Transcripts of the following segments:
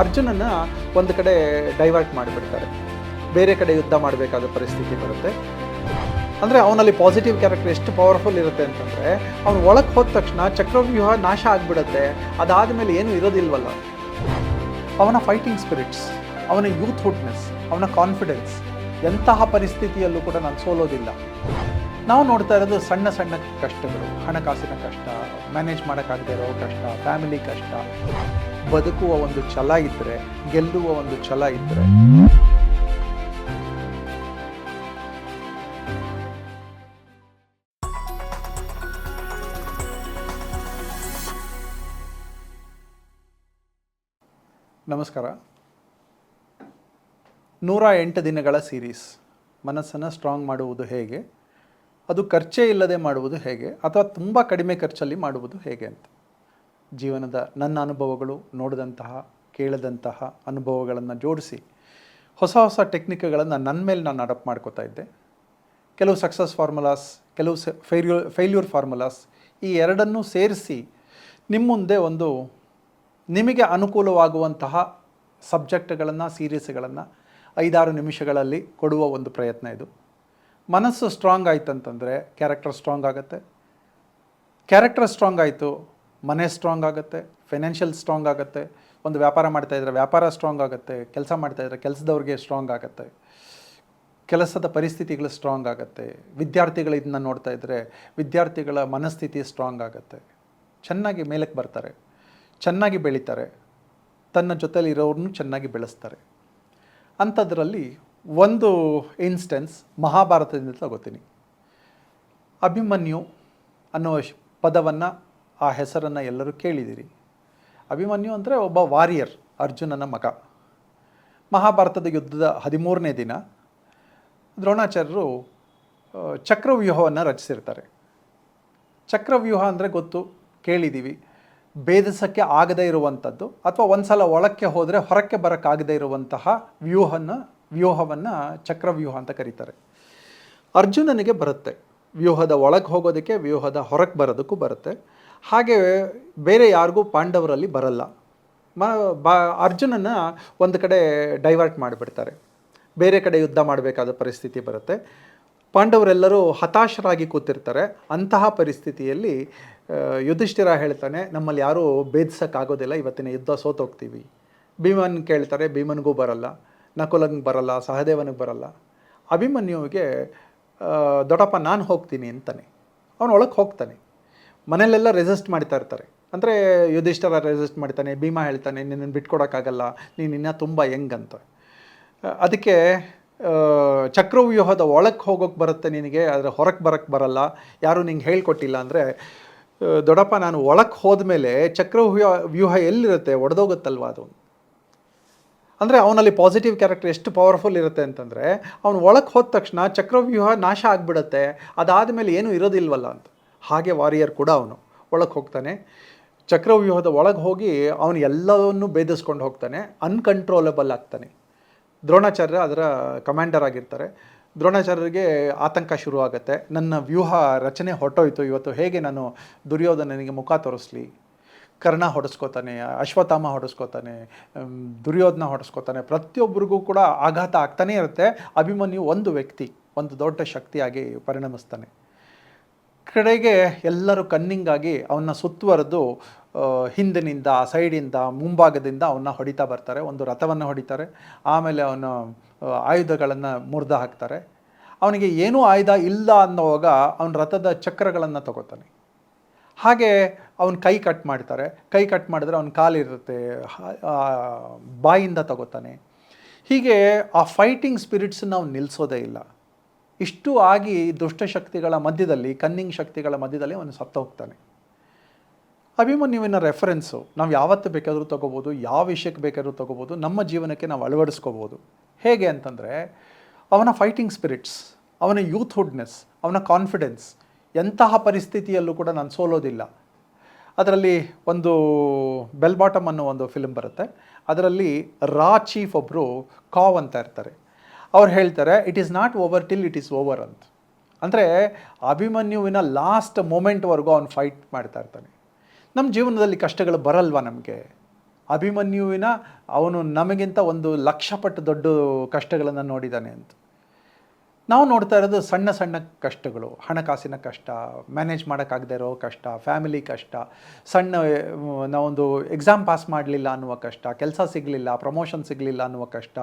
ಅರ್ಜುನನ್ನ ಒಂದು ಕಡೆ ಡೈವರ್ಟ್ ಮಾಡಿಬಿಡ್ತಾರೆ. ಬೇರೆ ಕಡೆ ಯುದ್ಧ ಮಾಡಬೇಕಾದ ಪರಿಸ್ಥಿತಿ ಬರುತ್ತೆ. ಅಂದರೆ ಅವನಲ್ಲಿ ಪಾಸಿಟಿವ್ ಕ್ಯಾರೆಕ್ಟರ್ ಎಷ್ಟು ಪವರ್ಫುಲ್ ಇರುತ್ತೆ ಅಂತಂದರೆ, ಅವನು ಒಳಗೆ ಹೋದ ತಕ್ಷಣ ಚಕ್ರವ್ಯೂಹ ನಾಶ ಆಗಿಬಿಡುತ್ತೆ. ಅದಾದ ಮೇಲೆ ಏನೂ ಇರೋದಿಲ್ವಲ್ಲ. ಅವನ ಫೈಟಿಂಗ್ ಸ್ಪಿರಿಟ್ಸ್ ಅವನ ಯೂತ್ ಹುಡ್ನೆಸ್ ಅವನ ಕಾನ್ಫಿಡೆನ್ಸ್ ಎಂತಹ ಪರಿಸ್ಥಿತಿಯಲ್ಲೂ ಕೂಡ ನಾನು ಸೋಲೋದಿಲ್ಲ. ನಾವು ನೋಡ್ತಾ ಇರೋದು ಸಣ್ಣ ಸಣ್ಣ ಕಷ್ಟಗಳು. ಹಣಕಾಸಿನ ಕಷ್ಟ ಮ್ಯಾನೇಜ್ ಮಾಡೋಕ್ಕಾಗದೇ ಇರೋ ಕಷ್ಟ ಫ್ಯಾಮಿಲಿ ಕಷ್ಟ. ಬದುಕುವ ಒಂದು ಛಲ ಇದ್ದರೆ ಗೆಲ್ಲುವ ಒಂದು ಛಲ ಇದ್ದರೆ ನಮಸ್ಕಾರ. ನೂರ ಎಂಟು ದಿನಗಳ ಸೀರೀಸ್ ಮನಸ್ಸನ್ನು ಸ್ಟ್ರಾಂಗ್ ಮಾಡುವುದು ಹೇಗೆ? ಅದು ಖರ್ಚೇ ಇಲ್ಲದೆ ಮಾಡುವುದು ಹೇಗೆ? ಅಥವಾ ತುಂಬ ಕಡಿಮೆ ಖರ್ಚಲ್ಲಿ ಮಾಡುವುದು ಹೇಗೆ ಅಂತ? ಜೀವನದ ನನ್ನ ಅನುಭವಗಳು ನೋಡಿದಂತಹ, ಕೇಳಿದಂತಹ ಅನುಭವಗಳನ್ನು ಜೋಡಿಸಿ ಹೊಸ ಹೊಸ ಟೆಕ್ನಿಕ್ಗಳನ್ನು ನನ್ನ ಮೇಲೆ ನಾನು ಅಡಾಪ್ಟ್ ಮಾಡ್ಕೋತಾ ಇದ್ದೆ. ಕೆಲವು ಸಕ್ಸಸ್ ಫಾರ್ಮುಲಾಸ್ ಕೆಲವು ಫೇಲ್ಯೂ ಫೇಲ್ಯೂರ್ ಫಾರ್ಮುಲಾಸ್ ಈ ಎರಡನ್ನೂ ಸೇರಿಸಿ ನಿಮ್ಮ ಮುಂದೆ ಒಂದು ನಿಮಗೆ ಅನುಕೂಲವಾಗುವಂತಹ ಸಬ್ಜೆಕ್ಟ್ಗಳನ್ನು, ಸೀರೀಸ್ಗಳನ್ನು ಐದಾರು ನಿಮಿಷಗಳಲ್ಲಿ ಕೊಡುವ ಒಂದು ಪ್ರಯತ್ನ ಇದು. ಮನಸ್ಸು ಸ್ಟ್ರಾಂಗ್ ಆಯ್ತಂತಂದರೆ ಕ್ಯಾರೆಕ್ಟರ್ ಸ್ಟ್ರಾಂಗ್ ಆಗುತ್ತೆ. ಕ್ಯಾರೆಕ್ಟರ್ ಸ್ಟ್ರಾಂಗ್ ಆಯಿತು ಮನೆ ಸ್ಟ್ರಾಂಗ್ ಆಗುತ್ತೆ ಫೈನಾನ್ಷಿಯಲ್ ಸ್ಟ್ರಾಂಗ್ ಆಗುತ್ತೆ, ಒಂದು ವ್ಯಾಪಾರ ಮಾಡ್ತಾ ಇದ್ರೆ ವ್ಯಾಪಾರ ಸ್ಟ್ರಾಂಗ್ ಆಗುತ್ತೆ, ಕೆಲಸ ಮಾಡ್ತಾ ಇದ್ರೆ ಕೆಲಸದವ್ರಿಗೆ ಸ್ಟ್ರಾಂಗ್ ಆಗುತ್ತೆ, ಕೆಲಸದ ಪರಿಸ್ಥಿತಿಗಳು ಸ್ಟ್ರಾಂಗ್ ಆಗುತ್ತೆ, ವಿದ್ಯಾರ್ಥಿಗಳು ಇದನ್ನ ನೋಡ್ತಾ ಇದ್ದರೆ ವಿದ್ಯಾರ್ಥಿಗಳ ಮನಸ್ಥಿತಿ ಸ್ಟ್ರಾಂಗ್ ಆಗುತ್ತೆ. ಚೆನ್ನಾಗಿ ಮೇಲಕ್ಕೆ ಬರ್ತಾರೆ, ಚೆನ್ನಾಗಿ ಬೆಳೀತಾರೆ, ತನ್ನ ಜೊತೆಲಿ ಇರೋರನ್ನು ಚೆನ್ನಾಗಿ ಬೆಳೆಸ್ತಾರೆ. ಅಂಥದ್ರಲ್ಲಿ ಒಂದು ಇನ್ಸ್ಟೆನ್ಸ್ ಮಹಾಭಾರತದಿಂದ ತಗೋತೀನಿ. ಅಭಿಮನ್ಯು ಅನ್ನೋ ಪದವನ್ನು ಆ ಹೆಸರನ್ನು ಎಲ್ಲರೂ ಕೇಳಿದ್ದೀರಿ ಅಭಿಮನ್ಯು ಅಂದರೆ ಒಬ್ಬ ವಾರಿಯರ್, ಅರ್ಜುನನ ಮಗ. ಮಹಾಭಾರತದ ಯುದ್ಧದ ಹದಿಮೂರನೇ ದಿನ ದ್ರೋಣಾಚಾರ್ಯರು ಚಕ್ರವ್ಯೂಹವನ್ನು ರಚಿಸಿರ್ತಾರೆ. ಚಕ್ರವ್ಯೂಹ ಅಂದರೆ ಗೊತ್ತು ಕೇಳಿದ್ದೀವಿ ಭೇದಿಸೋಕ್ಕೆ ಆಗದೇ ಇರುವಂಥದ್ದು ಅಥವಾ ಒಂದು ಸಲ ಒಳಕ್ಕೆ ಹೋದರೆ ಹೊರಕ್ಕೆ ಬರೋಕ್ಕಾಗದೇ ಇರುವಂತಹ ವ್ಯೂಹನ, ವ್ಯೂಹವನ್ನು ಚಕ್ರವ್ಯೂಹ ಅಂತ ಕರೀತಾರೆ. ಅರ್ಜುನನಿಗೆ ಬರುತ್ತೆ. ವ್ಯೂಹದ ಒಳಗೆ ಹೋಗೋದಕ್ಕೆ, ವ್ಯೂಹದ ಹೊರಗೆ ಬರೋದಕ್ಕೂ ಬರುತ್ತೆ. ಹಾಗೆ ಬೇರೆ ಯಾರಿಗೂ ಪಾಂಡವರಲ್ಲಿ ಬರಲ್ಲ. ಮ, ಬಾ, ಅರ್ಜುನನ ಒಂದು ಕಡೆ ಡೈವರ್ಟ್ ಮಾಡಿಬಿಡ್ತಾರೆ. ಬೇರೆ ಕಡೆ ಯುದ್ಧ ಮಾಡಬೇಕಾದ ಪರಿಸ್ಥಿತಿ ಬರುತ್ತೆ. ಪಾಂಡವರೆಲ್ಲರೂ ಹತಾಶರಾಗಿ ಕೂತಿರ್ತಾರೆ. ಅಂತಹ ಪರಿಸ್ಥಿತಿಯಲ್ಲಿ ಯುಧಿಷ್ಠಿರ ಹೇಳ್ತಾನೆ, ನಮ್ಮಲ್ಲಿ ಯಾರೂ ಭೇದಿಸೋಕ್ಕಾಗೋದಿಲ್ಲ. ಇವತ್ತಿನ ಯುದ್ಧ ಸೋತೋಗ್ತೀವಿ. ಭೀಮನ್ ಕೇಳ್ತಾರೆ, ಭೀಮನಿಗೂ ಬರಲ್ಲ. ನಕುಲಂಗೆ ಬರಲ್ಲ. ಸಹದೇವನಿಗೆ ಬರಲ್ಲ. ಅಭಿಮನ್ಯುವಿಗೆ ದೊಡ್ಡಪ್ಪ, ನಾನು ಹೋಗ್ತೀನಿ ಅಂತಾನೆ. ಅವನು ಒಳಗೆ ಹೋಗ್ತಾನೆ. ಮನೆಯಲ್ಲೆಲ್ಲ ರೆಸಿಸ್ಟ್ ಮಾಡ್ತಾ ಇರ್ತಾರೆ. ಅಂದರೆ ಯುಧಿಷ್ಠರ ರೆಸಿಸ್ಟ್ ಮಾಡ್ತಾನೆ, ಭೀಮ ಹೇಳ್ತಾನೆ, ನಿನ್ನನ್ನು ಬಿಟ್ಕೊಡೋಕ್ಕಾಗಲ್ಲ, ನೀನು ಇನ್ನೂ ತುಂಬ ಅಂತ. ಅದಕ್ಕೆ ಚಕ್ರವ್ಯೂಹದ ಒಳಕ್ಕೆ ಹೋಗೋಕ್ಕೆ ಬರುತ್ತೆ ನಿನಗೆ, ಆದರೆ ಹೊರಕ್ಕೆ ಬರೋಕ್ಕೆ ಬರಲ್ಲ. ಯಾರೂ ನಿಂಗೆ ಹೇಳ್ಕೊಟ್ಟಿಲ್ಲ ಅಂದರೆ ದೊಡ್ಡಪ್ಪ, ನಾನು ಒಳಕ್ಕೆ ಹೋದ ಮೇಲೆ ಚಕ್ರವ್ಯೂಹ, ವ್ಯೂಹ ಎಲ್ಲಿರುತ್ತೆ? ಒಡೆದೋಗುತ್ತಲ್ವ ಅದು? ಅಂದರೆ ಅವನಲ್ಲಿ ಪಾಸಿಟಿವ್ ಕ್ಯಾರೆಕ್ಟರ್ ಎಷ್ಟು ಪವರ್ಫುಲ್ ಇರುತ್ತೆ ಅಂತಂದರೆ, ಅವನು ಒಳಕ್ಕೆ ಹೋದ ತಕ್ಷಣ ಚಕ್ರವ್ಯೂಹ ನಾಶ ಆಗಿಬಿಡುತ್ತೆ, ಅದಾದಮೇಲೆ ಏನೂ ಇರೋದಿಲ್ವಲ್ಲ ಅಂತ. ಹಾಗೆ ವಾರಿಯರ್ ಕೂಡ ಅವನು. ಒಳಗೆ ಹೋಗ್ತಾನೆ. ಚಕ್ರವ್ಯೂಹದ ಒಳಗೆ ಹೋಗಿ ಅವನು ಎಲ್ಲವನ್ನು ಭೇದಿಸ್ಕೊಂಡು ಹೋಗ್ತಾನೆ. ಅನ್ಕಂಟ್ರೋಲಬಲ್ ಆಗ್ತಾನೆ. ದ್ರೋಣಾಚಾರ್ಯ ಅದರ ಕಮಾಂಡರ್ ಆಗಿರ್ತಾರೆ. ದ್ರೋಣಾಚಾರ್ಯರಿಗೆ ಆತಂಕ ಶುರು ಆಗುತ್ತೆ ನನ್ನ ವ್ಯೂಹ ರಚನೆ ಹೊಟ್ಟೋಯ್ತು ಇವತ್ತು ಹೇಗೆ ನಾನು ದುರ್ಯೋಧನನಿಗೆ ಮುಖ ತೋರಿಸ್ಲಿ? ಕರ್ಣ ಹೊಡೆಸ್ಕೋತಾನೆ, ಅಶ್ವತ್ಥಾಮ ಹೊಡೆಸ್ಕೋತಾನೆ ದುರ್ಯೋಧನ ಹೊಡೆಸ್ಕೋತಾನೆ. ಪ್ರತಿಯೊಬ್ಬರಿಗೂ ಕೂಡ ಆಘಾತ ಆಗ್ತಾನೇ ಇರುತ್ತೆ. ಅಭಿಮನ್ಯು ಒಂದು ವ್ಯಕ್ತಿ, ಒಂದು ದೊಡ್ಡ ಶಕ್ತಿಯಾಗಿ ಪರಿಣಮಿಸ್ತಾನೆ. ಕಡೆಗೆ ಎಲ್ಲರೂ ಕನ್ನಿಂಗಾಗಿ ಅವನ್ನ ಸುತ್ತುವರೆದು ಹಿಂದಿನಿಂದ, ಸೈಡಿಂದ, ಮುಂಭಾಗದಿಂದ ಅವನ್ನ ಹೊಡಿತಾ ಬರ್ತಾರೆ. ಒಂದು ರಥವನ್ನು ಹೊಡಿತಾರೆ. ಆಮೇಲೆ ಅವನ ಆಯುಧಗಳನ್ನು ಮುರಿದು ಹಾಕ್ತಾರೆ. ಅವನಿಗೆ ಏನೂ ಆಯುಧ ಇಲ್ಲ ಅನ್ನೋವಾಗ ಅವನ ರಥದ ಚಕ್ರಗಳನ್ನು ತಗೋತಾನೆ. ಹಾಗೆ ಅವನ ಕೈ ಕಟ್ ಮಾಡ್ತಾರೆ. ಕೈ ಕಟ್ ಮಾಡಿದ್ರೆ ಅವನ ಕಾಲಿರುತ್ತೆ ಬಾಯಿಂದ ತಗೋತಾನೆ. ಹೀಗೆ ಆ ಫೈಟಿಂಗ್ ಸ್ಪಿರಿಟ್ಸನ್ನು ಅವ್ನು ನಿಲ್ಲಿಸೋದೇ ಇಲ್ಲ. ಇಷ್ಟು ಆಗಿ ದುಷ್ಟಶಕ್ತಿಗಳ ಮಧ್ಯದಲ್ಲಿ ಕನ್ನಿಂಗ್ ಶಕ್ತಿಗಳ ಮಧ್ಯದಲ್ಲಿ ಅವನು ಸತ್ತು ಹೋಗ್ತಾನೆ. ಅಭಿಮನ್ಯುವಿನ ರೆಫರೆನ್ಸು ನಾವು ಯಾವತ್ತು ಬೇಕಾದರೂ ತಗೋಬೋದು, ಯಾವ ವಿಷಯಕ್ಕೆ ಬೇಕಾದರೂ ತಗೋಬೋದು, ನಮ್ಮ ಜೀವನಕ್ಕೆ ನಾವು ಅಳವಡಿಸ್ಕೋಬೋದು. ಹೇಗೆ ಅಂತಂದರೆ, ಅವನ ಫೈಟಿಂಗ್ ಸ್ಪಿರಿಟ್ಸ್ ಅವನ ಯೂತ್ಹುಡ್ನೆಸ್ ಅವನ ಕಾನ್ಫಿಡೆನ್ಸ್ ಎಂತಹ ಪರಿಸ್ಥಿತಿಯಲ್ಲೂ ಕೂಡ ನಾನು ಸೋಲೋದಿಲ್ಲ. ಅದರಲ್ಲಿ ಒಂದು ಬೆಲ್ ಬಾಟಮ್ ಅನ್ನೋ ಒಂದು ಫಿಲ್ಮ್ ಬರುತ್ತೆ. ಅದರಲ್ಲಿ ರಾ ಚೀಫ್ ಒಬ್ಬರು ಕಾವ್ ಅಂತ ಇರ್ತಾರೆ. ಅವ್ರು ಹೇಳ್ತಾರೆ it is not over till it is over ಅಂತ. ಅಂದರೆ ಅಭಿಮನ್ಯುವಿನ ಲಾಸ್ಟ್ ಮೂಮೆಂಟ್ವರೆಗೂ ಅವ್ನು ಫೈಟ್ ಮಾಡ್ತಾ ಇರ್ತಾನೆ. ನಮ್ಮ ಜೀವನದಲ್ಲಿ ಕಷ್ಟಗಳು ಬರಲ್ವಾ ನಮಗೆ? ಅಭಿಮನ್ಯುವಿನ ಅವನು ನಮಗಿಂತ ಒಂದು ಲಕ್ಷ ಪಟ್ಟು ದೊಡ್ಡ ಕಷ್ಟಗಳನ್ನು ನೋಡಿದ್ದಾನೆ ಅಂತ. ನಾವು ನೋಡ್ತಾ ಇರೋದು ಸಣ್ಣ ಸಣ್ಣ ಕಷ್ಟಗಳು. ಹಣಕಾಸಿನ ಕಷ್ಟ ಮ್ಯಾನೇಜ್ ಮಾಡೋಕ್ಕಾಗದೇ ಇರೋ ಕಷ್ಟ ಫ್ಯಾಮಿಲಿ ಕಷ್ಟ, ಸಣ್ಣ, ನಾವೊಂದು ಎಕ್ಸಾಮ್ ಪಾಸ್ ಮಾಡಲಿಲ್ಲ ಅನ್ನುವ ಕಷ್ಟ, ಕೆಲಸ ಸಿಗಲಿಲ್ಲ ಪ್ರಮೋಷನ್ ಸಿಗಲಿಲ್ಲ ಅನ್ನುವ ಕಷ್ಟ,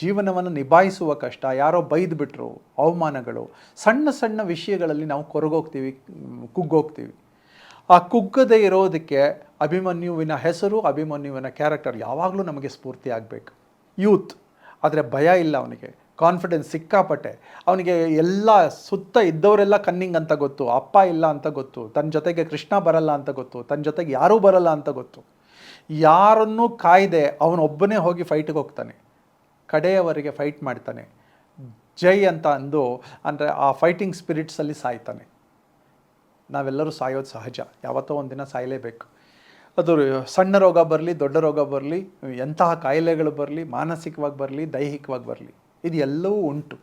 ಜೀವನವನ್ನು ನಿಭಾಯಿಸುವ ಕಷ್ಟ, ಯಾರೋ ಬೈದು ಬಿಟ್ರು, ಅವಮಾನಗಳು. ಸಣ್ಣ ಸಣ್ಣ ವಿಷಯಗಳಲ್ಲಿ ನಾವು ಕೊರಗೋಗ್ತೀವಿ, ಕುಗ್ಗೋಗ್ತೀವಿ. ಆ ಕುಗ್ಗದೇ ಇರೋದಕ್ಕೆ ಅಭಿಮನ್ಯುವಿನ ಹೆಸರು, ಅಭಿಮನ್ಯುವಿನ ಕ್ಯಾರೆಕ್ಟರ್ ಯಾವಾಗಲೂ ನಮಗೆ ಸ್ಫೂರ್ತಿ ಆಗಬೇಕು. ಯೂತ್ ಆದರೆ ಭಯ ಇಲ್ಲ ಅವನಿಗೆ. ಕಾನ್ಫಿಡೆನ್ಸ್ ಸಿಕ್ಕಾಪಟ್ಟೆ. ಅವನಿಗೆ ಎಲ್ಲ ಸುತ್ತ ಇದ್ದವರೆಲ್ಲ ಕನ್ನಿಂಗ್ ಅಂತ ಗೊತ್ತು. ಅಪ್ಪ ಇಲ್ಲ ಅಂತ ಗೊತ್ತು. ತನ್ನ ಜೊತೆಗೆ ಕೃಷ್ಣ ಬರಲ್ಲ ಅಂತ ಗೊತ್ತು. ತನ್ನ ಜೊತೆಗೆ ಯಾರೂ ಬರಲ್ಲ ಅಂತ ಗೊತ್ತು. ಯಾರನ್ನೂ ಕಾಯ್ದೆ ಅವನೊಬ್ಬನೇ ಹೋಗಿ ಫೈಟಿಗೆ ಹೋಗ್ತಾನೆ. ಕಡೆಯವರೆಗೆ ಫೈಟ್ ಮಾಡ್ತಾನೆ. ಜೈ ಅಂತ ಅಂದು ಅಂದರೆ ಆ ಫೈಟಿಂಗ್ ಸ್ಪಿರಿಟ್ಸಲ್ಲಿ ಸಾಯ್ತಾನೆ. ನಾವೆಲ್ಲರೂ ಸಾಯೋದು ಸಹಜ. ಯಾವತ್ತೋ ಒಂದಿನ ಸಾಯಲೇಬೇಕು. ಅದು ಸಣ್ಣ ರೋಗ ಬರಲಿ, ದೊಡ್ಡ ರೋಗ ಬರಲಿ, ಎಂತಹ ಕಾಯಿಲೆಗಳು ಬರಲಿ, ಮಾನಸಿಕವಾಗಿ ಬರಲಿ, ದೈಹಿಕವಾಗಿ ಬರಲಿ. ಇದು ಎಲ್ಲವೂ ಉಂಟು.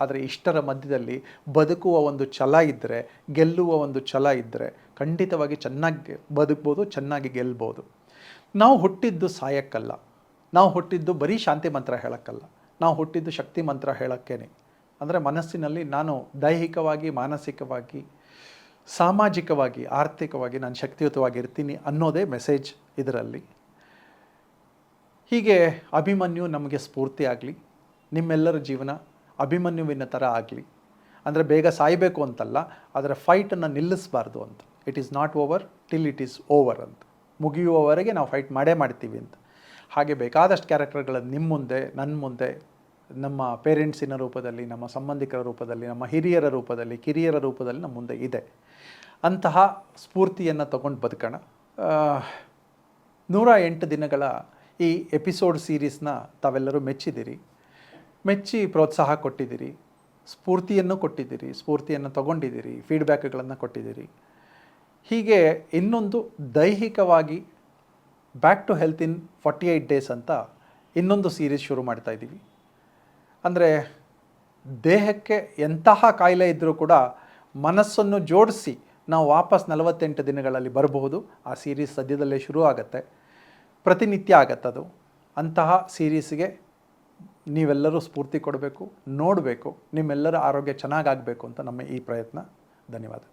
ಆದರೆ ಇಷ್ಟರ ಮಧ್ಯದಲ್ಲಿ ಬದುಕುವ ಒಂದು ಛಲ ಇದ್ದರೆ ಗೆಲ್ಲುವ ಒಂದು ಛಲ ಇದ್ದರೆ ಖಂಡಿತವಾಗಿ ಚೆನ್ನಾಗಿ ಬದುಕ್ಬೋದು, ಚೆನ್ನಾಗಿ ಗೆಲ್ಬೋದು. ನಾವು ಹುಟ್ಟಿದ್ದು ಸಾಯಕ್ಕಲ್ಲ. ನಾವು ಹುಟ್ಟಿದ್ದು ಬರೀ ಶಾಂತಿ ಮಂತ್ರ ಹೇಳೋಕ್ಕಲ್ಲ. ನಾವು ಹುಟ್ಟಿದ್ದು ಶಕ್ತಿ ಮಂತ್ರ ಹೇಳೋಕ್ಕೇನೆ. ಅಂದರೆ ಮನಸ್ಸಿನಲ್ಲಿ ನಾನು ದೈಹಿಕವಾಗಿ, ಮಾನಸಿಕವಾಗಿ, ಸಾಮಾಜಿಕವಾಗಿ, ಆರ್ಥಿಕವಾಗಿ ನಾನು ಶಕ್ತಿಯುತವಾಗಿರ್ತೀನಿ ಅನ್ನೋದೇ ಮೆಸೇಜ್ ಇದರಲ್ಲಿ. ಹೀಗೆ ಅಭಿಮನ್ಯು ನಮಗೆ ಸ್ಫೂರ್ತಿ ಆಗಲಿ. ನಿಮ್ಮೆಲ್ಲರ ಜೀವನ ಅಭಿಮನ್ಯುವಿನ ಥರ ಆಗಲಿ. ಅಂದರೆ ಬೇಗ ಸಾಯಬೇಕು ಅಂತಲ್ಲ ಅದರ ಫೈಟನ್ನು ನಿಲ್ಲಿಸಬಾರ್ದು ಅಂತ. It is not over till it is over ಅಂತ. ಮುಗಿಯುವವರೆಗೆ ನಾವು ಫೈಟ್ ಮಾಡೇ ಮಾಡ್ತೀವಿ ಅಂತ. ಹಾಗೆ ಬೇಕಾದಷ್ಟು ಕ್ಯಾರೆಕ್ಟರ್ಗಳನ್ನು ನಿಮ್ಮ ಮುಂದೆ ನನ್ನ ಮುಂದೆ, ನಮ್ಮ ಪೇರೆಂಟ್ಸಿನ ರೂಪದಲ್ಲಿ, ನಮ್ಮ ಸಂಬಂಧಿಕರ ರೂಪದಲ್ಲಿ, ನಮ್ಮ ಹಿರಿಯರ ರೂಪದಲ್ಲಿ, ಕಿರಿಯರ ರೂಪದಲ್ಲಿ ನಮ್ಮ ಮುಂದೆ ಇದೆ. ಅಂತಹ ಸ್ಫೂರ್ತಿಯನ್ನು ತಗೊಂಡು ಬದುಕೋಣ. ನೂರ ಎಂಟು ದಿನಗಳ ಈ ಎಪಿಸೋಡ್ ಸೀರೀಸ್ನ ತಾವೆಲ್ಲರೂ ಮೆಚ್ಚಿದ್ದೀರಿ. ಮೆಚ್ಚಿ ಪ್ರೋತ್ಸಾಹ ಕೊಟ್ಟಿದ್ದೀರಿ, ಸ್ಫೂರ್ತಿಯನ್ನು ಕೊಟ್ಟಿದ್ದೀರಿ, ಸ್ಫೂರ್ತಿಯನ್ನು ತಗೊಂಡಿದ್ದೀರಿ ಫೀಡ್ಬ್ಯಾಕ್ಗಳನ್ನು ಕೊಟ್ಟಿದ್ದೀರಿ. ಹೀಗೆ ಇನ್ನೊಂದು ದೈಹಿಕವಾಗಿ back to health in forty eight days ಅಂತ ಇನ್ನೊಂದು ಸೀರೀಸ್ ಶುರು ಮಾಡ್ತಾ ಇದ್ದೀವಿ. ಅಂದರೆ ದೇಹಕ್ಕೆ ಎಂತಹ ಕಾಯಿಲೆ ಇದ್ದರೂ ಕೂಡ ಮನಸ್ಸನ್ನು ಜೋಡಿಸಿ ನಾವು ವಾಪಸ್ ನಲವತ್ತೆಂಟು ದಿನಗಳಲ್ಲಿ ಬರಬಹುದು. ಆ ಸೀರೀಸ್ ಸದ್ಯದಲ್ಲೇ ಶುರು ಆಗುತ್ತೆ ಪ್ರತಿನಿತ್ಯ ಆಗತ್ತದು. ಅಂತಹ ಸೀರೀಸ್ಗೆ ನೀವೆಲ್ಲರೂ ಸ್ಫೂರ್ತಿ ಕೊಡಬೇಕು ನೋಡಬೇಕು ನಿಮ್ಮೆಲ್ಲರ ಆರೋಗ್ಯ ಚೆನ್ನಾಗಾಗಬೇಕು ಅಂತ ನಮ್ಮ ಈ ಪ್ರಯತ್ನ. ಧನ್ಯವಾದ.